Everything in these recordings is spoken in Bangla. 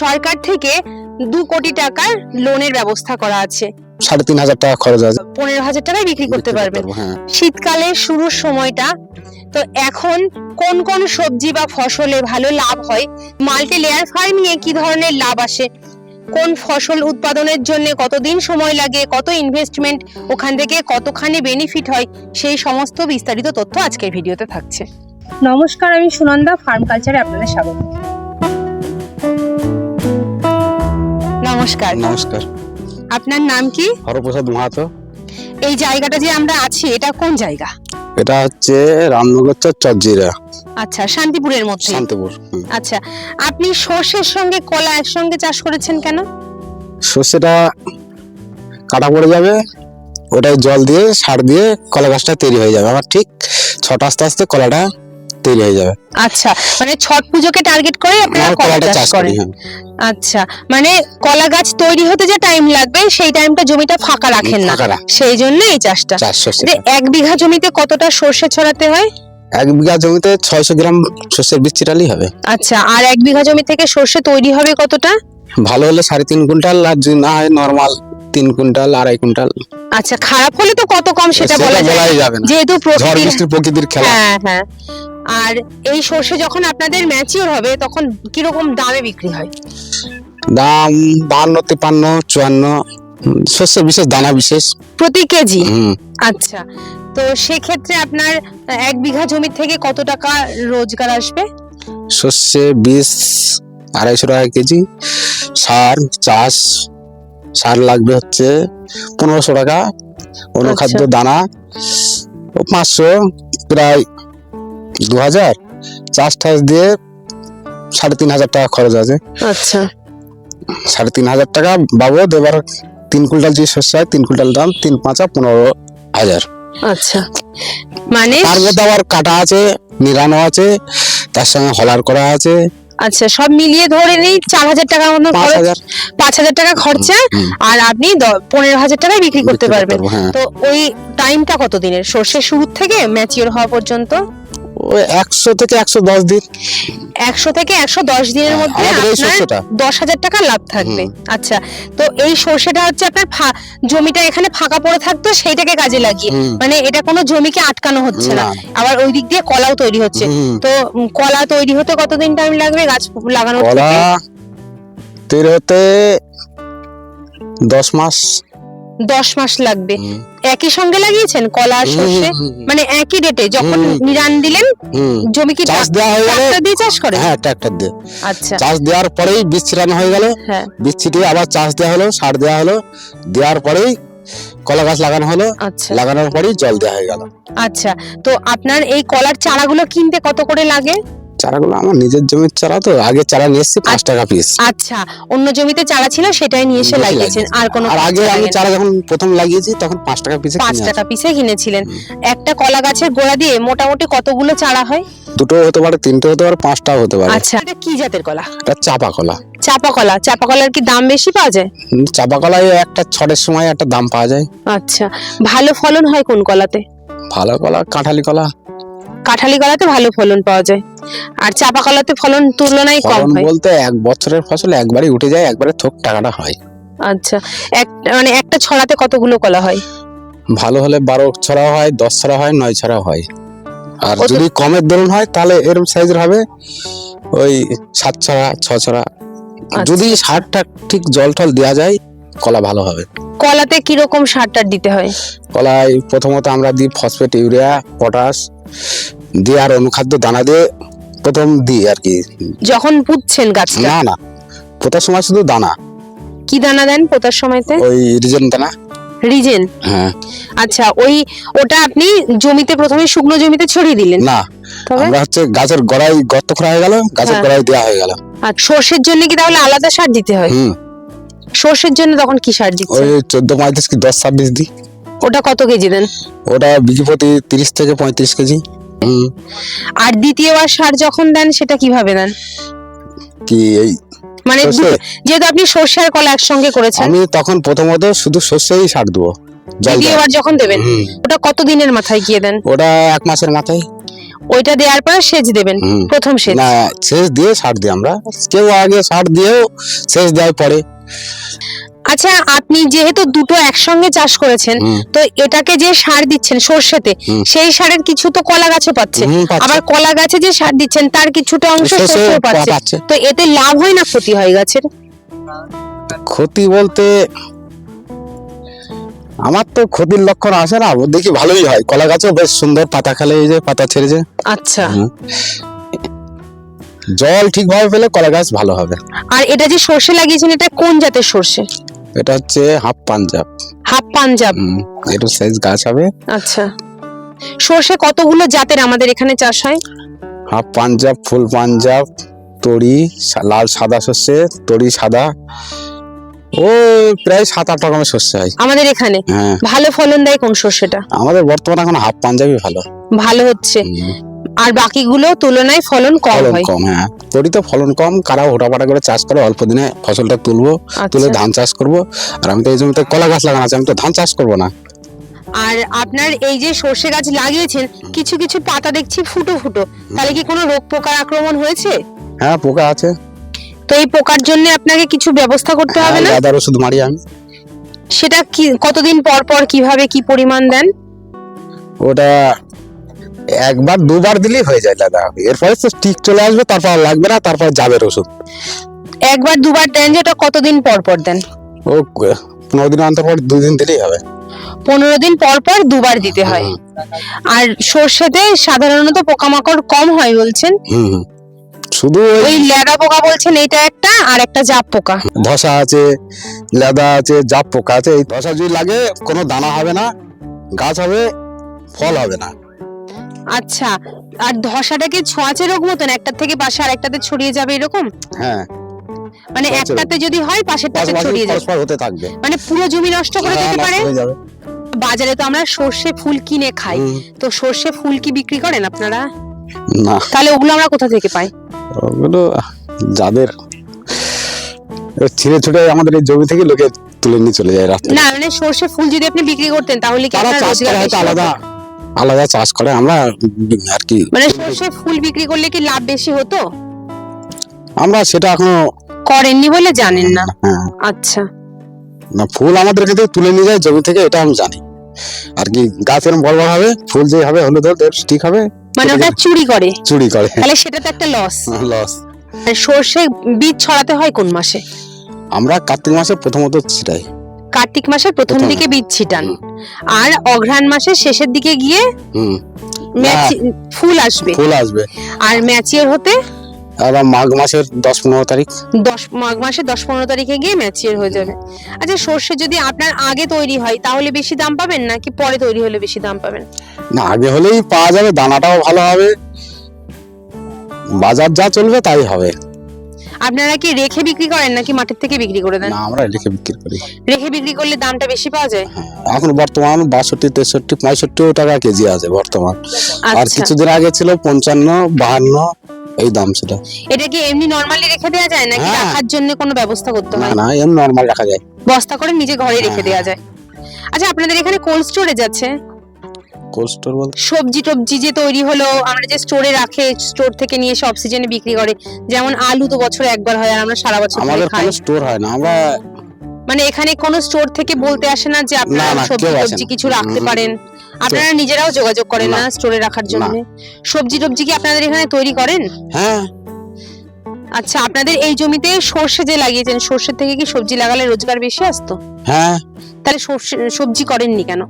সরকার থেকে দু কোটি টাকার লোনের ব্যবস্থা করা আছে। সাড়ে তিন হাজার টাকা খরচ আছে। পনেরো হাজার টাকায় বিক্রি করতে পারবেন পারব, হ্যাঁ। শুরুর সময়টা তো এখন কোন কোন সবজি বা ফসলে ভালো লাভ হয় মাল্টি লেয়ার ফার্মিং এ কি ধরনের লাভ আসে কোন ফসল উৎপাদনের জন্য কতদিন সময় লাগে কত ইনভেস্টমেন্ট ওখান থেকে কতখানি বেনিফিট হয় সেই সমস্ত বিস্তারিত তথ্য আজকের ভিডিওতে থাকছে। নমস্কার আমি সুনন্দা ফার্ম কালচারে আপনাদের স্বাগত। নমস্কার। নমস্কার। আপনার নাম কি? হরপ্রসাদ মাহাতো। এই জায়গাটা যে আমরা আছি এটা কোন জায়গা? এটা হচ্ছে রামনগর চর চজ্জিরা আচ্ছা শান্তিপুরের মধ্যে। শান্তিপুর আচ্ছা আপনি সর্ষের সঙ্গে কলা একসঙ্গে চাষ করেছেন কেন? সর্ষেটা কাটা পড়ে যাবে ওটাই জল দিয়ে সার দিয়ে কলা গাছটা তৈরি হয়ে যাবে। আবার ঠিক ছটা আস্তে আস্তে কলাটা তৈরি হয়ে যাবে। আচ্ছা মানে ছট পুজোকে টার্গেট করে আপনারা কলা কলাটা চাষ করেন। হ্যাঁ। আচ্ছা মানে কলা গাছ তৈরি হতে যে টাইম লাগবে সেই টাইমটা জমিটা ফাঁকা রাখেন না। সেই জন্য এই চাষটা। যে এক বিঘা জমিতে কতটা সর্ষে ছড়াতে হয়? এক বিঘা জমিতে ছয়শো গ্রাম শস্যের বীজ ছিটালেই হবে। আচ্ছা আর এক বিঘা জমি থেকে সর্ষে তৈরি হবে কতটা? ভালো হলে সাড়ে তিন কুইন্টাল আর যদি না হয় নর্মাল তিন কুইন্টাল আড়াই কুইন্টাল। আচ্ছা খারাপ হলে তো কত কম সেটা বলা যায়। যাবে যেহেতু প্রকৃতির প্রকৃতির খেলা। হ্যাঁ হ্যাঁ। আর এই সর্ষে যখন আপনাদের ম্যাচিওর হবে তখন কীরকম দামে বিক্রি হয়? দাম বাহান্ন তিপ্পান্ন চুয়ান্ন শস্য বিশেষ দানা বিশেষ। প্রতি কেজি? আচ্ছা। তো সেক্ষেত্রে আপনার এক বিঘা জমি থেকে কত টাকা রোজগার আসবে? শস্যে বীজ আড়াইশো টাকা কেজি। সার চাষ সার লাগবে হচ্ছে পনেরোশো টাকা। অনুখাদ্য আচ্ছা। দানা পাঁচশো প্রায় দু হাজার চাষ টাস দিয়ে সাড়ে তিন হাজার টাকা খরচ আছে। আচ্ছা। সাড়ে তিন হাজার টাকা বাবদ এবার তিন কুইন্টাল যদি শস্য হয় তিন কুইন্টাল দাম তিন পাঁচা পনেরো হাজার। আচ্ছা। মানে তার মধ্যে আবার কাটা আছে নিরানো আছে তার সঙ্গে হলার করা আছে। আচ্ছা সব মিলিয়ে ধরে নিই চার হাজার টাকার মতো পাঁচ খরচ। হাজার। পাঁচ হাজার টাকা খরচা আর আপনি পনেরো হাজার টাকায় বিক্রি করতে পারবেন। হ্যাঁ। তো ওই টাইমটা কত দিনের সর্ষে শুরু থেকে ম্যাচিওর হওয়া পর্যন্ত? একশো থেকে একশো দশ দিন। একশো থেকে একশো দশ দিনের মধ্যে আপনার দশ হাজার টাকা লাভ থাকবে। আচ্ছা তো এই সর্ষেটা হচ্ছে আপনার জমিটা এখানে ফাঁকা পড়ে থাকতো সেইটাকে কাজে লাগিয়ে। মানে এটা কোনো জমিকে আটকানো হচ্ছে না। আবার ওই দিক দিয়ে কলাও তৈরি হচ্ছে। তো কলা তৈরি হতে কতদিন টাইম লাগবে গাছ লাগানোর কলা তৈরি হতে দশ মাস। দশ মাস লাগবে। একই সঙ্গে লাগিয়েছেন? কলা আর সর্ষে? মানে একই ডেটে যখন নিরান দিলেন জমি কি চাষ দেওয়া হয়ে গেলে ট্রাক্টর দিয়ে চাষ করে হ্যাঁ ট্রাক্টর দিয়ে। আচ্ছা। চাষ দেওয়ার পরেই বীজ ছিটানো হয়ে গেল। হ্যাঁ। বীজ ছিটিয়ে আবার চাষ দেওয়া হলো সার দেওয়া হলো। দেওয়ার পরেই কলা গাছ লাগানো হলো। আচ্ছা। লাগানোর পরেই জল দেওয়া হয়ে গেল। আচ্ছা। তো আপনার এই কলার চারাগুলো কিনতে কত করে লাগে? চারাগুলো আমার নিজের জমির চারা তো আগে চারা নিয়ে এসেছি পাঁচ টাকা পিস আচ্ছা অন্য জমিতে চারা ছিল সেটাই নিয়ে এসে লাগিয়েছেন আর কোনো আর আগে আমি চারা যখন প্রথম লাগিয়েছি তখন পাঁচ টাকা পিসে পাঁচ টাকা পিসে কিনেছিলেন। একটা কলা গাছের গোড়া দিয়ে মোটামুটি কতগুলো চারা হয়? দুটো হতে পারে তিনটে হতে পারে পাঁচটাও হতে পারে। আচ্ছা এটা কি জাতের কলা? এটা চাপা কলা। চাপা কলা চাপা কলার কি দাম বেশি পাওয়া যায়? চাপা কলায় একটা ছটের সময় একটা দাম পাওয়া যায়। আচ্ছা ভালো ফলন হয় কোন কলাতে? ভালো কলা কাঁঠালি কলা কাঁঠালি কলাতে ভালো ফলন পাওয়া যায়। আর চাপা কলাতে ফলন তুলনায় কম ফলন হয়। বলতে এক বছরের ফসল একবারই উঠে যায় একবারে থোক টাকাটা হয়। আচ্ছা এক মানে একটা ছড়াতে কতগুলো কলা হয়? ভালো হলে বারো ছড়া হয় দশ ছড়া হয় নয় ছড়া হয়। আর যদি কমের দরুন হয় তাহলে এরকম সাইজের হবে ওই সাত ছড়া ছ ছড়া। আচ্ছা। যদি সারটা ঠিক জল টল দেওয়া যায় কলা ভালো হবে। কলাতে কীরকম সার টার দিতে হয়? কলায় প্রথমত আমরা দিই ফসফেট ইউরিয়া পটাশ দিয়ে আর অনুখাদ্য দানা দিয়ে প্রথম দিই আর কি। যখন পুঁতছেন গাছটা? না না। পোতার সময় শুধু দানা। কি দানা দেন পোতার সময়তে? ওই রিজেন দানা। রিজেন হ্যাঁ। আচ্ছা ওই ওটা আপনি জমিতে প্রথমে শুকনো জমিতে ছড়িয়ে দিলেন? না আমরা হচ্ছে গাছের গোড়ায় গর্ত করা হয়ে গেল গাছের হ্যাঁ। গোড়ায় দেওয়া হয়ে গেল। আর সর্ষের জন্য কি তাহলে আলাদা সার দিতে হয়? হুম। সর্ষের জন্য তখন কি সার দিচ্ছে ওই চোদ্দ পঁয়ত্রিশ কি দশ ছাব্বিশ দিই ওটা কত কেজি দেন? ওটা বিঘি প্রতি তিরিশ থেকে পঁয়ত্রিশ কেজি। আর দ্বিতীয়বার সার যখন দেন সেটা কীভাবে দেন? কি এই মানে? যেহেতু আপনি সর্ষে আর কলা একসঙ্গে করেছেন। আমি তখন প্রথমত শুধু শস্যই সার দেবো। দ্বিতীয়বার যখন দেবেন ওটা কত দিনের মাথায় গিয়ে দেন? ওটা এক মাসের মাথায়। ওইটা দেওয়ার পরে সেচ দেবেন প্রথম সেচ। না সেচ দিয়ে সার দিই আমরা। কেউ আগে সার দিয়েও সেচ দেওয়ার পরে। আচ্ছা আপনি যেহেতু দুটো একসঙ্গে চাষ করেছেন তো এটাকে যে সার দিচ্ছেন সর্ষেতে সেই সারের কিছু তো কলা গাছে পাচ্ছে। আবার কলা গাছে যে সার দিচ্ছেন তার কিছুটা অংশ পাচ্ছে। তো এতে লাভ হয় না ক্ষতি হয় গাছের? ক্ষতি বলতে আমার তো ক্ষতির লক্ষণ আসে না দেখি ভালোই হয়। কলা গাছও বেশ সুন্দর পাতা খেলে এই যে পাতা ছেড়েছে আচ্ছা। হুম। জল ঠিকভাবে পেলে কলা গাছ ভালো হবে। আর এটা যে সর্ষে লাগিয়েছেন এটা কোন জাতের সর্ষে? এটা হচ্ছে হাফ পাঞ্জাব। হাফ পাঞ্জাব? একটু সাইজ গাছ হবে। আচ্ছা। সর্ষে কতগুলো জাতের আমাদের এখানে চাষ হয়? হাফ পাঞ্জাব ফুল পাঞ্জাব তরি লাল সাদা শস্যে তরি সাদা। ও প্রায় সাত আট রকমের শস্য হয়। আমাদের এখানে? হ্যাঁ। ভালো ফলন দেয় কোন সর্ষেটা? আমাদের বর্তমানে এখন হাফ পাঞ্জাবই ভালো। ভালো হচ্ছে। আর বাকিগুলো তুলনায় ফলন কম ফলন হয়। কম হ্যাঁ। তরি তো ফলন কম কারা হোটাপাটা করে চাষ করে অল্প দিনে ফসলটা তুলবো তুলে আচ্ছা ধান চাষ করব। আর আমি তো এই জমিতে কলা গাছ লাগানো আছে আমি তো ধান চাষ করব না। আর আপনার এই যে সর্ষে গাছ লাগিয়েছেন কিছু কিছু পাতা দেখছি ফুটো ফুটো। তাহলে কি কোনো রোগ পোকার আক্রমণ হয়েছে? হ্যাঁ পোকা আছে। তো এই পোকার জন্য আপনাকে কিছু ব্যবস্থা করতে হবে না? গাদার ওষুধ মারি আমি। সেটা কি কতদিন পর পর কীভাবে কি পরিমাণ দেন? ওটা একবার দুবার দিলেই হয়ে যায় দাদা। এরপরে তো ঠিক চলে আসবে তারপর আর লাগবে না তারপর যাবে ওষুধ। একবার দুবার দেন যেটা কতদিন পর পর দেন? ও পনেরো দিন অন্তর পর দুই দিন দিলেই হবে। পনেরো দিন পর পর দুবার দিতে হয়। আর সর্ষেতে সাধারণত পোকামাকড় কম হয় বলছেন। শুধু ওই ল্যাদা পোকা বলছেন এটা একটা আর একটা জাপ পোকা। ধসা আছে লেদা আছে জাপ পোকা আছে এই ধসা যদি লাগে কোনো দানা হবে না গাছ হবে ফল হবে না। আচ্ছা আর ধসাটাকে ছোঁয়াচে রোগ মতন একটার থেকে পাশে আর একটাতে ছড়িয়ে যাবে এরকম? হ্যাঁ। মানে একটাতে যদি হয় পাশেরটাতে পাশে ছড়িয়ে যাবে। হতে থাকবে। মানে পুরো জমি নষ্ট করে হ্যাঁ, দিতে পারে? বাজারে তো আমরা সর্ষে ফুল কিনে খাই। তো সর্ষে ফুল কি বিক্রি করেন আপনারা? না। তাহলে ওগুলো আমরা কোথা থেকে পাই? ওগুলো যাদের ছিঁড়ে ছুটে আমাদের এই জমি থেকে লোকে তুলে নিয়ে চলে যায় রাস্তায়। না মানে সর্ষে ফুল যদি আপনি বিক্রি করতেন তাহলে কি আপনার রোজগার আলাদা? আলাদা চাষ করে আমরা আর কি মানে সর্ষে ফুল বিক্রি করলে কি লাভ বেশি হতো? আমরা সেটা এখনও করেননি বলে জানেন না? হ্যাঁ আচ্ছা। না ফুল আমাদের কাছে তুলে নিয়ে যায় জমি থেকে এটা আমি জানি। আর কি গাছ এরকম বড় বড় হবে ফুল যে হবে হলুদ হলুদ ঠিক হবে মানে ওটা চুরি করে। চুরি করে। তাহলে সেটা তো একটা লস লস সর্ষে বীজ ছড়াতে হয় কোন মাসে? আমরা কার্তিক মাসে প্রথমত ছিটাই কার্তিক মাসের প্রথম দিকে বীজ ছিটান। আর অঘ্রাণ মাসের শেষের দিকে গিয়ে হুম। ফুল আসবে। ফুল আসবে। আর ম্যাচিওর হতে? আবার মাঘ মাসের দশ পনেরো তারিখ। দশ মাঘ মাসের দশ পনেরো তারিখে গিয়ে ম্যাচিওর হয়ে যাবে। আচ্ছা সর্ষে যদি আপনার আগে তৈরি হয় তাহলে বেশি দাম পাবেন নাকি পরে তৈরি হলে বেশি দাম পাবেন? না আগে হলেই পাওয়া যাবে দানাটাও ভালো হবে। বাজার যা চলবে তাই হবে। আপনারা কি রেখে বিক্রি করেন নাকি মাঠের থেকে বিক্রি করে দেন? না আমরা রেখে বিক্রি করি। রেখে বিক্রি করলে দামটা বেশি পাওয়া যায়? হ্যাঁ, এখন বর্তমান বাষট্টি তেষট্টি পঁয়ষট্টি টাকা কেজি আছে বর্তমান। আর আচ্ছা। কিছুদিন আগে ছিল পঞ্চান্ন বাহান্ন এই দাম ছিল। এটা কি এমনি নরমালি রেখে দেওয়া যায় নাকি হ্যাঁ। রাখার জন্য কোনো ব্যবস্থা করতে হয়? না এমনি নরমাল রাখা যায়। বস্তা করে নিজে ঘরে রেখে হ্যাঁ। দেওয়া যায়। আচ্ছা আপনাদের এখানে কোল্ড স্টোরেজ আছে? কোল্ড স্টোর বলতে সবজি টবজি যে তৈরি হলো আমরা যে স্টোরে রাখে স্টোর থেকে নিয়ে অফ সিজনে বিক্রি করে যেমন আলু তো বছরে একবার হয় আর আমরা সারা বছর আমাদের কোনো স্টোর হয় না আমরা মানে এখানে কোনো স্টোর থেকে বলতে আসে না যে আপনারা সবজি টবজি কিছু রাখতে পারেন। আপনারা নিজেরাও যোগাযোগ করেন না। স্টোরে রাখার জন্য। সবজি টবজি কি আপনাদের এখানে তৈরি করেন? হ্যাঁ। আচ্ছা আপনাদের এই জমিতে সর্ষে যে লাগিয়েছেন সর্ষের থেকে কি সবজি লাগালে রোজগার বেশি আসতো? হ্যাঁ। তাহলে সবজি করেননি কেন?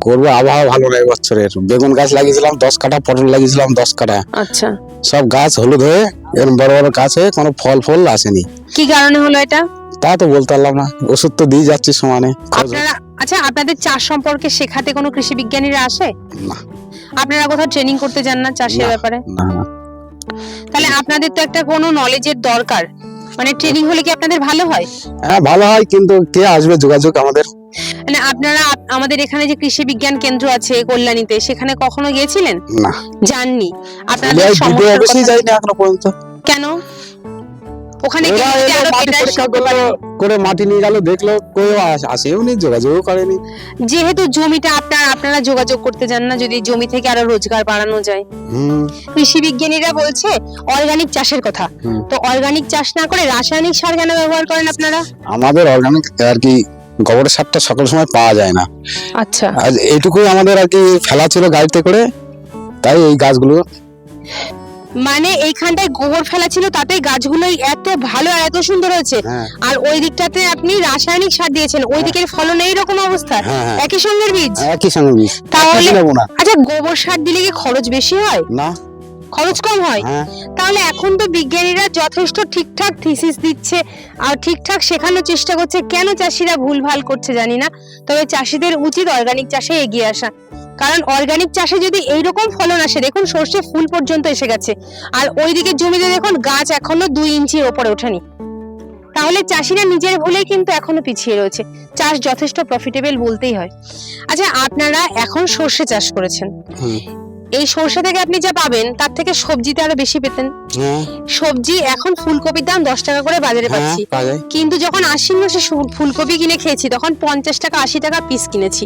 করব আবহাওয়া ভালো নয় বছরের। বেগুন গাছ লাগিয়েছিলাম দশ কাঠা পটল লাগিয়েছিলাম দশ কাঠা। আচ্ছা। সব গাছ হলুদ হয়ে এরকম বড় বড় গাছ কোনো ফল ফল আসেনি। কি কারণে হলো এটা? তা তো বলতে পারলাম না। ওষুধ তো দিয়ে যাচ্ছি সমানে। আপনারা আচ্ছা আপনাদের চাষ সম্পর্কে শেখাতে কোনো কৃষি বিজ্ঞানীরা আসে? না। আপনারা কোথাও ট্রেনিং করতে যান না চাষের ব্যাপারে? না না। তাহলে আপনাদের তো একটা কোনো নলেজের দরকার। মানে ট্রেনিং হলে কি আপনাদের ভালো হয়? হ্যাঁ ভালো হয় কিন্তু কে আসবে যোগাযোগ আমাদের? মানে আপনারা আপ- আমাদের এখানে যে কৃষি বিজ্ঞান কেন্দ্র আছে কল্যাণীতে সেখানে কখনো গিয়েছিলেন? না। যাননি। আপনাদের সমস্যা সমস্যার অফিসেই কথা- যাইনি এখনও পর্যন্ত। কেন? ওখানে। করে মাটি নিয়ে গেল দেখল কেউ আস- আসেও নি যোগাযোগও করেনি। যেহেতু জমিটা আপনার আপনারা যোগাযোগ করতে যান না যদি জমি থেকে আরও রোজগার বাড়ানো যায়। কৃষি বিজ্ঞানীরা বলছে অর্গানিক চাষের কথা। তো অর্গানিক চাষ না করে রাসায়নিক সার কেন ব্যবহার করেন আপনারা? আমাদের অর্গানিক আর কি গোবর সারটা সকল সময় পাওয়া যায় না। আচ্ছা। আর এইটুকুই আমাদের আর কি ফেলা ছিল গাড়িতে করে তাই এই গাছগুলো মানে এইখানটায় গোবর ফেলা ছিল তাতে গাছগুলো এত ভালো আর এত সুন্দর হয়েছে। হ্যাঁ। আর ওই দিকটাতে আপনি রাসায়নিক সার দিয়েছেন ওই দিকের ফলন এইরকম অবস্থা। হ্যাঁ হ্যাঁ। একই সঙ্গের বীজ? একই সঙ্গে বীজ। তাহলে আচ্ছা গোবর সার দিলে কি খরচ বেশি হয়? না। খরচ কম হয়? হ্যাঁ। তাহলে এখন তো বিজ্ঞানীরা যথেষ্ট ঠিকঠাক থিসিস দিচ্ছে আর ঠিকঠাক শেখানোর চেষ্টা করছে। কেন চাষিরা ভুলভাল করছে জানি না। তবে চাষিদের উচিত অর্গানিক চাষে এগিয়ে আসা। কারণ অর্গানিক চাষে যদি এইরকম ফলন আসে, দেখুন সর্ষে ফুল পর্যন্ত এসে গেছে। আর ওই দিকে জমিতে দেখুন গাছ এখনও দুই ইঞ্চির ওপরে ওঠেনি। তাহলে চাষিরা নিজের ভুলে কিন্তু এখনও পিছিয়ে রয়েছে। চাষ যথেষ্ট প্রফিটেবল বলতেই হয়। আচ্ছা আপনারা এখন সর্ষে চাষ করেছেন। এই সর্ষে থেকে আপনি যা পাবেন তার থেকে সবজিতে আরও বেশি পেতেন। হ্যাঁ। সবজি এখন ফুলকপির দাম দশ টাকা করে বাজারে হ্যাঁ পাচ্ছি। কিন্তু যখন আশ্বিন মাসে ফুলকপি কিনে খেয়েছি তখন পঞ্চাশ টাকা আশি টাকা পিস কিনেছি।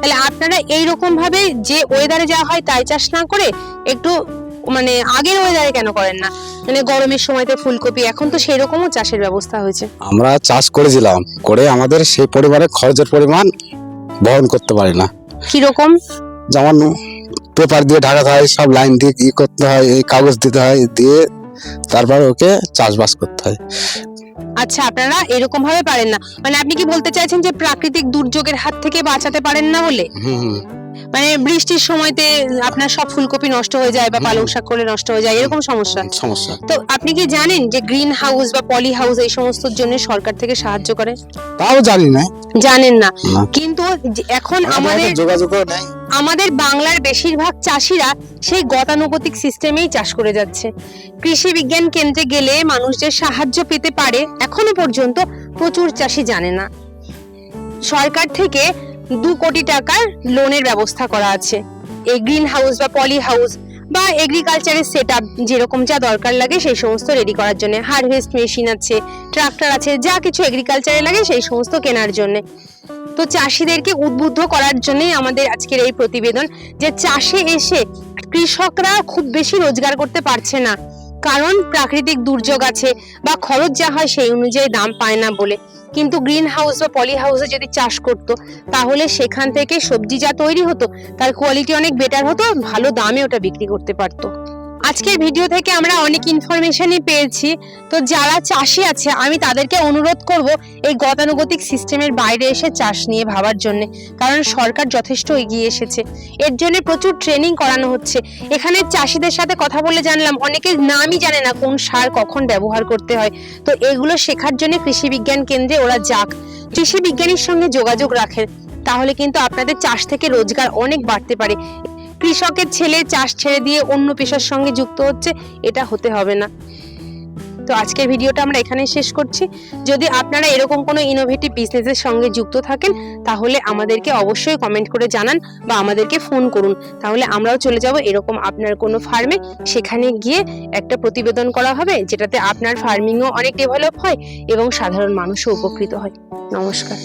তাহলে আপনারা এইরকম ভাবে যে ওয়েদারে যা হয় তাই চাষ না করে একটু মানে আগের ওয়েদারে কেন করেন না? মানে গরমের সময়তে ফুলকপি এখন তো সেই রকমও চাষের ব্যবস্থা হয়েছে। আমরা চাষ করেছিলাম করে আমাদের সেই পরিবারে খরচের পরিমাণ বহন করতে পারি না। কীরকম? যেমন পেপার দিয়ে ঢাকাতে হয় সব লাইন দিয়ে ইয়ে করতে হয় এই কাগজ দিতে হয় দিয়ে তারপর ওকে চাষবাস করতে হয়। আচ্ছা আপনারা এরকম ভাবে পারেন না। মানে আপনি কি বলতে চাইছেন যে প্রাকৃতিক দুর্যোগের হাত থেকে বাঁচাতে পারেন না বলে হুম হুম। মানে বৃষ্টির সময়তে আপনার সব ফুলকপি নষ্ট হয়ে যায় বা পালং শাক করলে নষ্ট হয়ে যায় এরকম সমস্যা? সমস্যা। তো আপনি কি জানেন যে গ্রিন হাউস বা পলি হাউস এই সমস্তর জন্য সরকার থেকে সাহায্য করে? তাও জানি না। জানেন না। কিন্তু এখন আমাদের যোগাযোগও নেই। আমাদের বাংলার বেশিরভাগ চাষিরা সেই গতানুগতিক সিস্টেমেই চাষ করে যাচ্ছে। কৃষি বিজ্ঞান কেন্দ্রে গেলে মানুষ যে সাহায্য পেতে পারে এখনও পর্যন্ত প্রচুর চাষি জানে না। সরকার থেকে দু কোটি টাকার লোনের ব্যবস্থা করা আছে। এই গ্রিন হাউস বা পলি হাউস বা এগ্রিকালচারের সেট আপ যেরকম যা দরকার লাগে সেই সমস্ত রেডি করার জন্য। হারভেস্ট মেশিন আছে ট্রাক্টর আছে, যা কিছু এগ্রিকালচারে লাগে সেই সমস্ত কেনার জন্য। তো চাষিদেরকে উদ্বুদ্ধ করার জন্যই আমাদের আজকের এই প্রতিবেদন যে চাষে এসে কৃষকরা খুব বেশি রোজগার করতে পারছে না। কারণ প্রাকৃতিক দুর্যোগ আছে বা খরচ যা হয় সেই অনুযায়ী দাম পায় না বলে। কিন্তু গ্রিন হাউস বা পলি হাউসে যদি চাষ করত, তাহলে সেখান থেকে সবজি যা তৈরি হতো, তার কোয়ালিটি অনেক বেটার হতো ভালো দামে ওটা বিক্রি করতে পারতো। আজকের ভিডিও থেকে আমরা অনেক ইনফরমেশনই পেয়েছি। তো যারা চাষি আছে, আমি তাদেরকে অনুরোধ করব এই গতানুগতিক সিস্টেমের বাইরে এসে চাষ নিয়ে ভাবার জন্য। কারণ সরকার যথেষ্ট এগিয়ে এসেছে। এর জন্য প্রচুর ট্রেনিং করানো হচ্ছে। এখানে চাষিদের সাথে কথা বলে জানলাম অনেকে নামই জানে না কোন সার কখন ব্যবহার করতে হয়। তো এগুলো শেখার জন্য কৃষি বিজ্ঞান কেন্দ্রে ওরা যাক। কৃষি বিজ্ঞানীর সঙ্গে যোগাযোগ রাখেন, তাহলে কিন্তু আপনাদের চাষ থেকে রোজগার অনেক বাড়তে পারে। কৃষকের ছেলে চাষ ছেড়ে দিয়ে অন্য পেশার সঙ্গে যুক্ত হচ্ছে, এটা হতে হবে না। তো আজকের ভিডিওটা আমরা এখানেই শেষ করছি। যদি আপনারা এরকম কোনো ইনোভেটিভ বিজনেসের সঙ্গে যুক্ত থাকেন, তাহলে আমাদেরকে অবশ্যই কমেন্ট করে জানান বা আমাদেরকে ফোন করুন। তাহলে আমরাও চলে যাব এরকম আপনার কোনো ফার্মে সেখানে গিয়ে একটা প্রতিবেদন করা হবে, যেটাতে আপনার ফার্মিংও অনেক ডেভেলপ হয় এবং সাধারণ মানুষও উপকৃত হয়। নমস্কার।